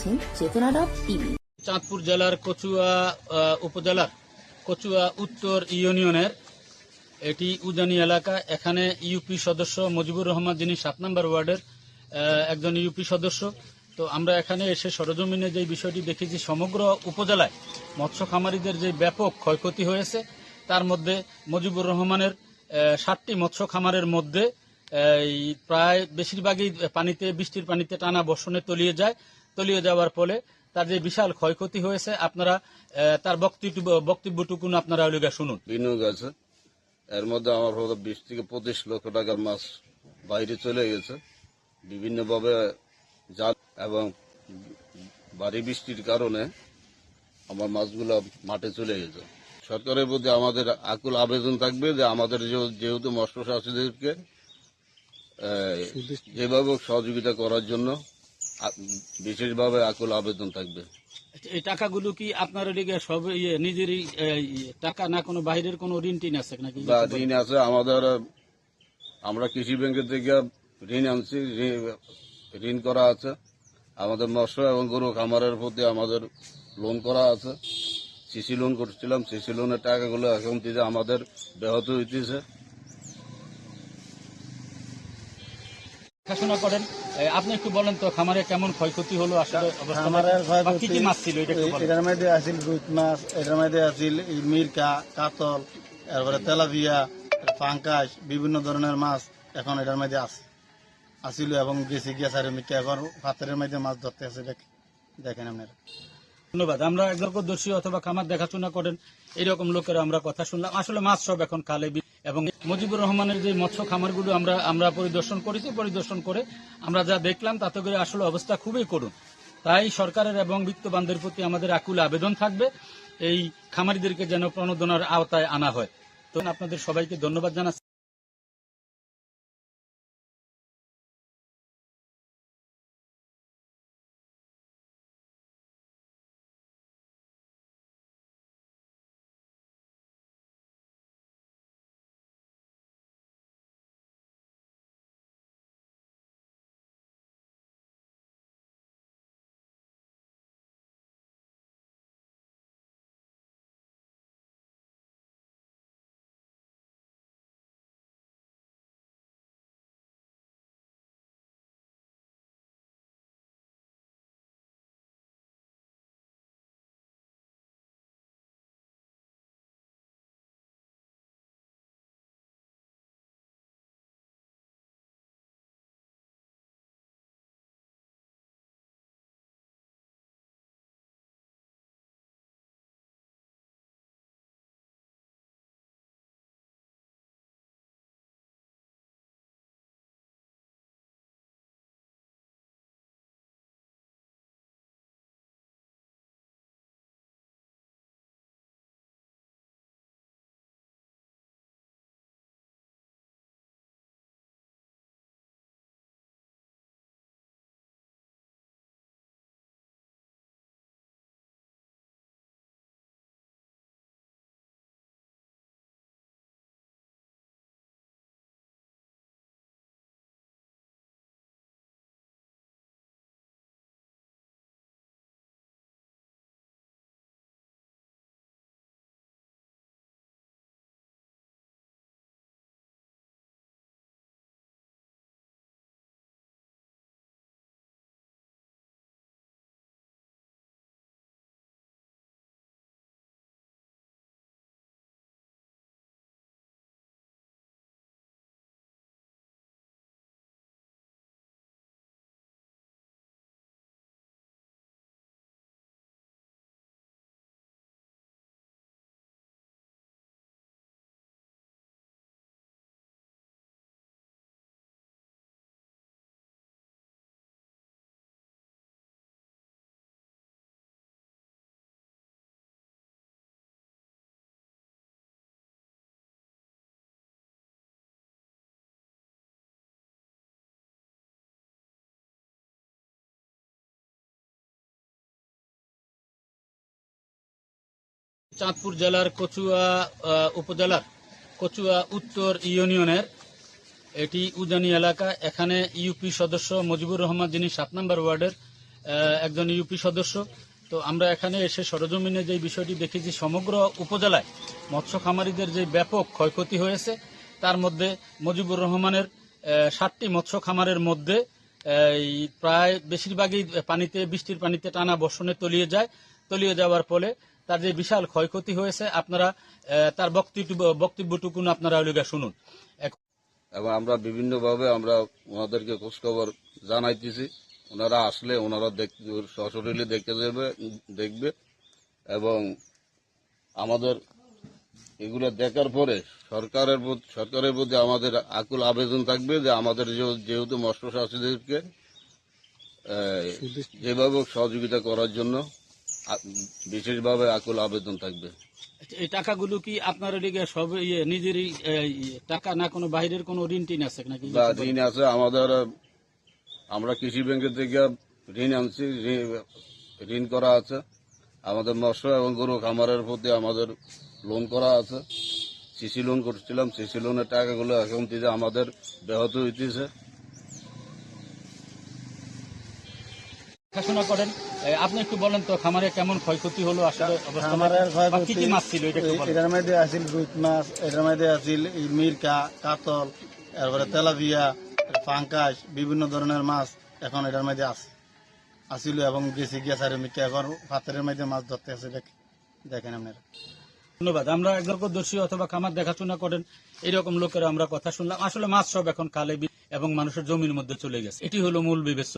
দেখছেন চেতনা টিভি চাঁদপুর জেলার কচুয়া উপজেলার কচুয়া উত্তর ইউনিয়নের এটি উজানি এলাকা। এখানে ইউপি সদস্য মজিবুর রহমান, যিনি সাত নম্বর ওয়ার্ডের একজন ইউপি সদস্য। তো আমরা এখানে এসে সরজমিনে যে বিষয়টি দেখেছি, সমগ্র উপজেলায় মৎস্য খামারিদের যে ব্যাপক ক্ষয়ক্ষতি হয়েছে, তার মধ্যে মজিবুর রহমানের ষাটটি মৎস্য খামারের মধ্যে প্রায় বেশিরভাগই পানিতে, বৃষ্টির পানিতে টানা বর্ষণে তলিয়ে যায়। তলিয়ে যাওয়ার ফলে তার যে বিশাল ক্ষয়ক্ষতি হয়েছে আপনারা তার বক্তব্য বক্তব্যটুকুন আপনারা ওলিগা শুনুন। বিনিয়োগ আছে এর মধ্যে আমার হয়তো বিশ থেকে পঁচিশ লক্ষ টাকার মাছ বাইরে চলে গেছে। বিভিন্নভাবে জাল এবং ভারী বৃষ্টির কারণে আমার মাছগুলো মাঠে চলে গেছে। সরকারের প্রতি আমাদের আকুল আবেদন থাকবে যে আমাদের যে- যেহেতু মৎস্য চাষিদেরকে যেভাবে সহযোগিতা করার জন্য বিশেষভাবে আকুল আবেদন থাকবে। এই টাকাগুলো কি আপনার ওদিকে সব ইয়ে নিজেরই ইয়ে, টাকা না কোনো বাইরের কোনো ঋণ টিন আছে নাকি? ঋণ আছে আমাদের আমরা কৃষি ব্যাংকের থেকে ঋণ আনছি ঋণ- ঋণ করা আছে। আমাদের মৎস্য এবং গরু খামারের প্রতি আমাদের লোন করা আছে। সিসি লোন করছিলাম সিসি লোনের টাকাগুলো এখন দিতে আমাদের ব্যাহত হইতেছে। দেখাশোনা করেন। আপনি একটু বলেন তো খামারে কেমন ক্ষয়ক্ষতি হলো আসলে কি মাছ ছিল এটার মধ্যে আছিল রুই মাছ এটার মধ্যে আছিল মির্কা কাতল এরপরে তেলাপিয়া পাঙ্কাশ বিভিন্ন ধরনের মাছ এখন এটার মধ্যে আছে আসিল এবং গেছে গিয়া সারি মিকে এখন পাথরের মধ্যে মাছ ধরতে আছে দেখ- দেখেন আপনারা। ধন্যবাদ। আমরা একদর্শী অথবা খামার দেখাশোনা করেন, এরকম লোকের আমরা কথা শুনলাম। আসলে মাছ সব এখন কালে এবং মুজিবুর রহমানের যে মৎস্য খামারগুলো আমরা আমরা পরিদর্শন করেছি, পরিদর্শন করে আমরা যা দেখলাম তাতে করে আসলে অবস্থা খুবই করুন তাই সরকারের এবং বিত্তবানদের প্রতি আমাদের আকুল আবেদন থাকবে, এই খামারিদেরকে যেন প্রণোদনার আওতায় আনা হয়। তো আপনাদের সবাইকে ধন্যবাদ জানাচ্ছি। চাঁদপুর জেলার কচুয়া উপজেলার কচুয়া উত্তর ইউনিয়নের এটি উজানি এলাকা। এখানে ইউপি সদস্য মজিবুর রহমান, যিনি সাত নম্বর ওয়ার্ডের একজন ইউপি সদস্য। তো আমরা এখানে এসে সরজমিনে যে বিষয়টি দেখেছি, সমগ্র উপজেলায় মৎস্য খামারিদের যে ব্যাপক ক্ষয়ক্ষতি হয়েছে, তার মধ্যে মজিবুর রহমানের ষাটটি মৎস্য খামারের মধ্যে প্রায় বেশিরভাগই পানিতে, বৃষ্টির পানিতে টানা বর্ষণে তলিয়ে যায়। তলিয়ে যাওয়ার ফলে তার যে বিশাল ক্ষয়ক্ষতি হয়েছে, আপনারা তার বক্তব্য, বক্তব্যটুকুন আপনারা ওলিগা শুনুন। এবং আমরা বিভিন্নভাবে আমরা ওনাদেরকে খোঁজখবর জানাইতেছি। ওনারা আসলে, ওনারা সশরীরে দেখতে যাবে দেখবে। এবং আমাদের এগুলো দেখার পরে সরকারের সরকারের প্রতি আমাদের আকুল আবেদন থাকবে যে আমাদের যেহেতু মৎস্য চাষিদেরকে যেভাবে সহযোগিতা করার জন্য বিশেষভাবে আকুল আবেদন থাকবে। এই টাকাগুলো কি আপনার এদিকে সব ইয়ে নিজেরই ইয়ে, টাকা না কোনো বাইরের কোনো ঋণ টিন আছে নাকি? ঋণ আছে আমাদের আমরা কৃষি ব্যাংকের থেকে ঋণ আনছি ঋণ- করা আছে। আমাদের মৎস্য এবং গরু খামারের প্রতি আমাদের লোন করা আছে। সিসি লোন করছিলাম সিসি লোনের টাকাগুলো এখন থেকে আমাদের ব্যাহত হইতেছে। দেখাশোনা করেন। আপনি একটু বলেন তো খামারে কেমন ক্ষয়ক্ষতি হলো আসলে খামারের কি ক্ষয়ক্ষতি কি মাছ ছিল এটা একটু এই- বলেন। এটার মধ্যে আছিল রুইত মাছ এটার মধ্যে আছিল মিরকা কাতল তারপরে তেলাপিয়া পাঙ্কাশ বিভিন্ন ধরনের মাছ এখন এটার মধ্যে আছে। আসিল এবং গেছি গিয়া সারি মিকে এখন পাত্রের মধ্যে মাছ ধরতে আছে দেখ- দেখেন আপনারা। ধন্যবাদ। আমরা একদর্শী অথবা খামার দেখাশোনা করেন এরকম লোকের আমরা কথা শুনলাম। আসলে মাছ সব এখন কালে এবং মানুষের জমির মধ্যে চলে গেছে। এটি হলো মূল বিবেচ্য